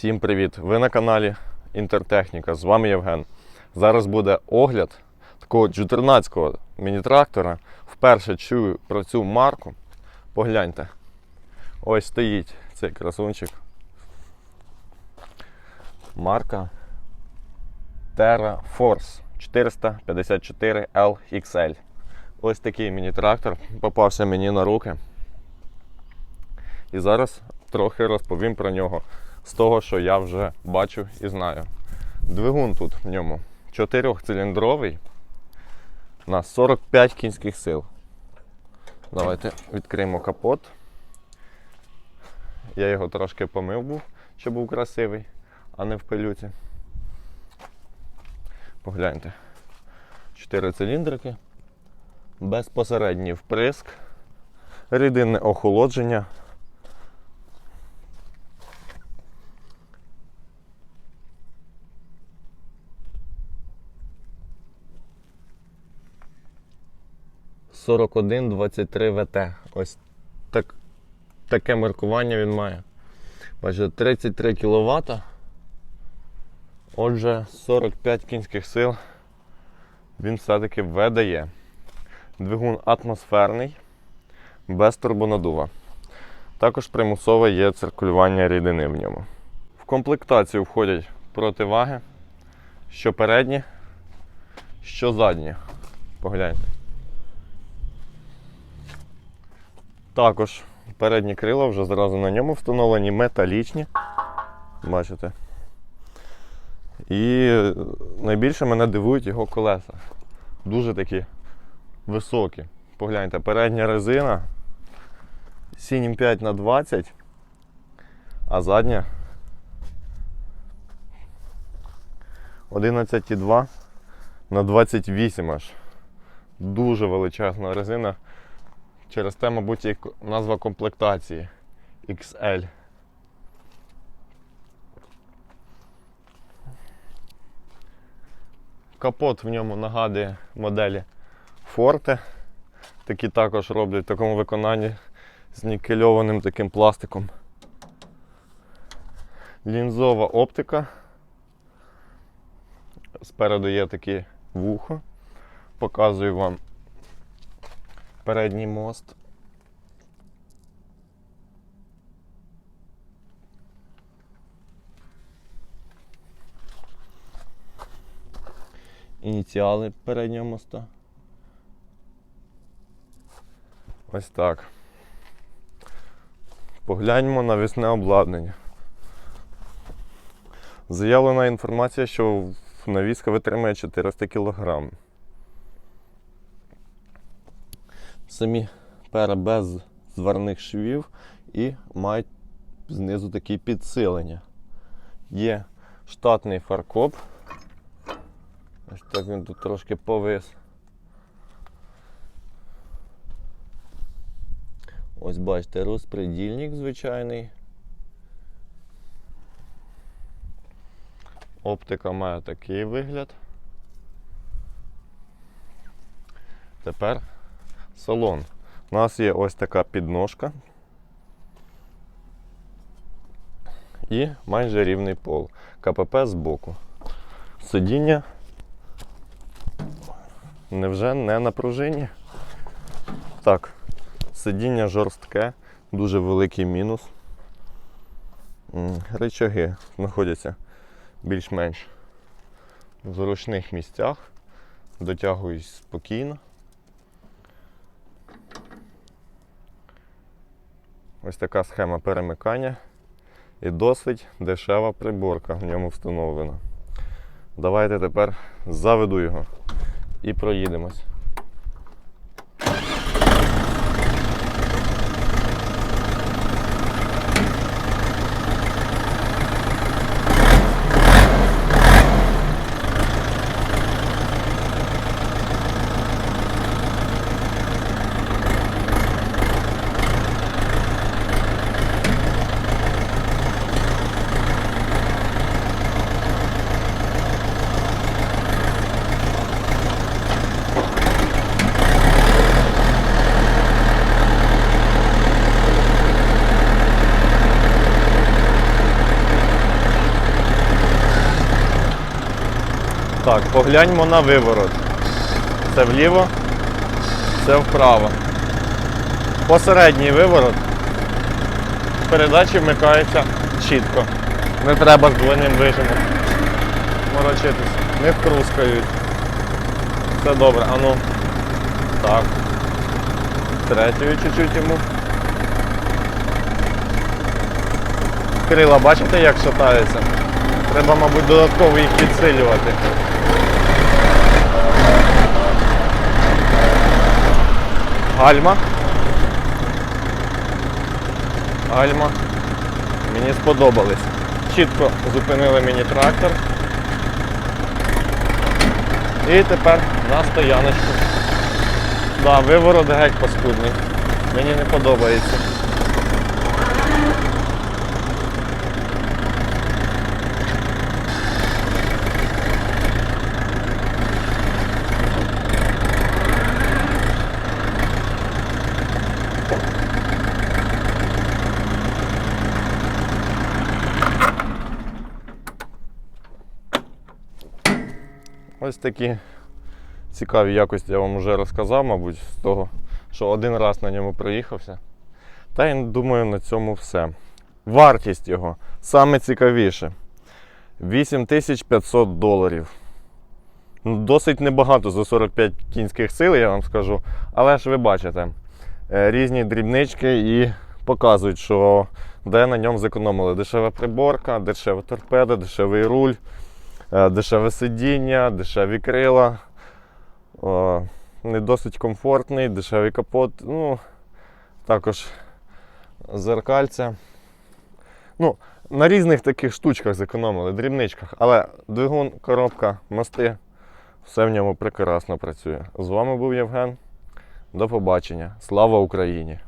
Всім привіт! Ви на каналі Інтертехніка. З вами Євген. Зараз буде огляд такого чудернацького міні-трактора. Вперше чую про цю марку. Погляньте. Ось стоїть цей красунчик. Марка Terra Force 454 LXL. Ось такий міні-трактор попався мені на руки. І зараз трохи розповім про нього з того, що я вже бачу і знаю. Двигун тут в ньому чотирьохциліндровий на 45 кінських сил. Давайте відкриємо капот. Я його трошки помив був, щоб був красивий, а не в пилюці. Погляньте. Чотири циліндрики, безпосередній вприск, рідинне охолодження. Сорок один 23 ВТ. Ось так, таке маркування він має. Бачите, 33 кВт. Отже, 45 кінських сил він все-таки видає. Двигун атмосферний, без турбонадува. Також примусове є циркулювання рідини в ньому. В комплектацію входять противаги, що передні, що задні. Погляньте. Також передні крила вже зразу на ньому встановлені металічні. Бачите? І найбільше мене дивують його колеса. Дуже такі високі. Погляньте, передня резина 7,5 на 20, а задня 11,2 на 28 аж. Дуже величезна резина. Через те, мабуть, і назва комплектації XL. Капот в ньому нагадує моделі Forte. Такі також роблять в такому виконанні з нікельованим таким пластиком. Лінзова оптика. Спереду є таке вухо. Показую вам передній мост. Ініціали переднього моста. Ось так. Погляньмо на вісне обладнання. Заявлена інформація, що навіска витримає 400 кг. Самі пера без зварних швів і мають знизу такі підсилення. Є штатний фаркоп. Ось так він тут трошки повис. Ось бачите, розпредільник звичайний. Оптика має такий вигляд. Тепер салон. У нас є ось така підножка і майже рівний пол. КПП збоку. Сидіння невже не на пружині? Так, сидіння жорстке, дуже великий мінус. М, Рычаги знаходяться більш-менш в зручних місцях, дотягуюсь спокійно. Ось така схема перемикання і досить дешева приборка в ньому встановлена. Давайте тепер заведу його і проїдемось. Так, погляньмо на виворот. Це вліво, це вправо. Посередній виворот. Передачі вмикаються чітко. Не треба з двойним вижимом морочитися. Не вкрускають. Все добре. Ану. Так. Третьою чуть-чуть йому. Крила, бачите, як шатаються? Треба, мабуть, додатково їх підсилювати. Гальма. Альма. Мені сподобались. Чітко зупинили мені трактор. І тепер на стояночку. Да, виворот геть паскудний. Мені не подобається. Ось такі цікаві якості я вам вже розказав, мабуть, з того, що один раз на ньому проїхався. Та й думаю, на цьому все. Вартість його саме цікавіше. 8500 доларів. Ну, Досить небагато за 45 кінських сил, я вам скажу. Але ж ви бачите, е, різні дрібнички і показують, що де на ньому зекономили. Дешева приборка, дешева торпеда, дешевий руль, дешеве сидіння, дешеві крила. Не досить комфортний, дешевий капот. Ну, також зеркальця. Ну, на різних таких штучках зекономили, дрібничках. Але двигун, коробка, мости, все в ньому прекрасно працює. З вами був Євген. До побачення. Слава Україні!